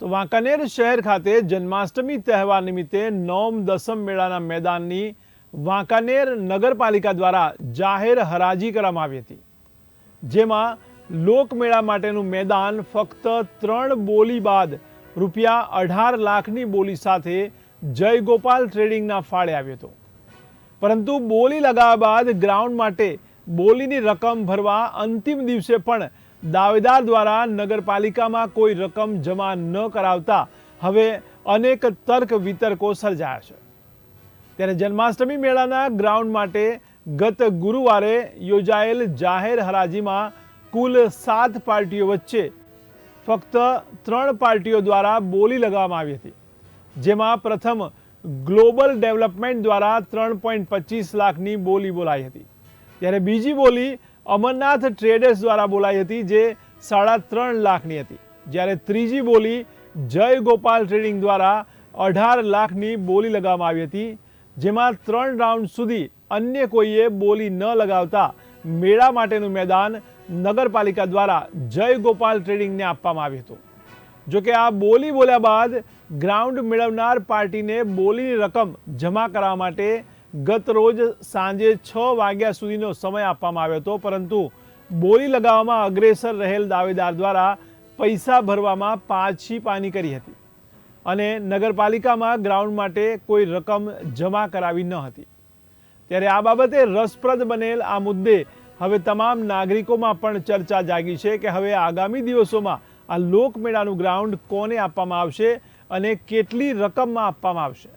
તો વાંકાનેર શહેર ખાતે જન્માષ્ટમી તહેવાર નિમિત્તે નોમ દસમ મેળાના મેદાનની વાંકાનેર નગરપાલિકા દ્વારા જાહેર હરાજી કરવામાં આવી હતી. જેમાં લોકમેળા માટેનું મેદાન ફક્ત ત્રણ બોલી બાદ રૂપિયા અઢાર લાખની બોલી સાથે જય ગોપાલ ટ્રેડિંગના ફાળે આવ્યો હતો. પરંતુ બોલી લગાવ્યા બાદ ગ્રાઉન્ડ માટે બોલીની રકમ ભરવા અંતિમ દિવસે પણ દાવેદાર દ્વારા નગરપાલિકામાં કોઈ રકમ જમા ન કરાવતા હવે અનેક તર્ક વિતર્કો સર્જાયા છે. ત્યારે જન્માષ્ટમી મેળાના ગ્રાઉન્ડ માટે ગત ગુરુવારે યોજાયેલ જાહેર હરાજીમાં કુલ સાત પાર્ટીઓ વચ્ચે ફક્ત ત્રણ પાર્ટીઓ દ્વારા બોલી લગાવવામાં આવી હતી. જેમાં પ્રથમ ગ્લોબલ ડેવલપમેન્ટ દ્વારા ત્રણ પોઈન્ટ પચીસ લાખની બોલી બોલાઈ હતી. ત્યારે બીજી બોલી અમરનાથ ટ્રેડર્સ દ્વારા બોલાઈ હતી, જે સાડા ત્રણ લાખની હતી. જ્યારે ત્રીજી બોલી જય ગોપાલ ટ્રેડિંગ દ્વારા અઢાર લાખની બોલી લગાવવામાં આવી હતી, જેમાં ત્રણ રાઉન્ડ સુધી અન્ય કોઈએ બોલી ન લગાવતા મેળા માટેનું મેદાન નગરપાલિકા દ્વારા જય ગોપાલ ટ્રેડિંગને આપવામાં આવ્યું હતું. જોકે આ બોલી બોલ્યા બાદ ગ્રાઉન્ડ મેળવનાર પાર્ટીને બોલીની રકમ જમા કરવા માટે ગત રોજ સાંજે છ વાગ્યા સુધીનો સમય આપવામાં આવ્યો હતો, પરંતુ બોલી લગાવવામાં અગ્રેસર રહેલ દાવેદાર દ્વારા પૈસા ભરવામાં પાછી પાની કરી હતી અને નગરપાલિકામાં ગ્રાઉન્ડ માટે કોઈ રકમ જમા કરાવી ન હતી. ત્યારે આ બાબતે રસપ્રદ બનેલ આ મુદ્દે હવે તમામ નાગરિકોમાં પણ ચર્ચા જાગી છે કે હવે આગામી દિવસોમાં આ લોકમેળાનું ગ્રાઉન્ડ કોને આપવામાં આવશે અને કેટલી રકમમાં આપવામાં આવશે.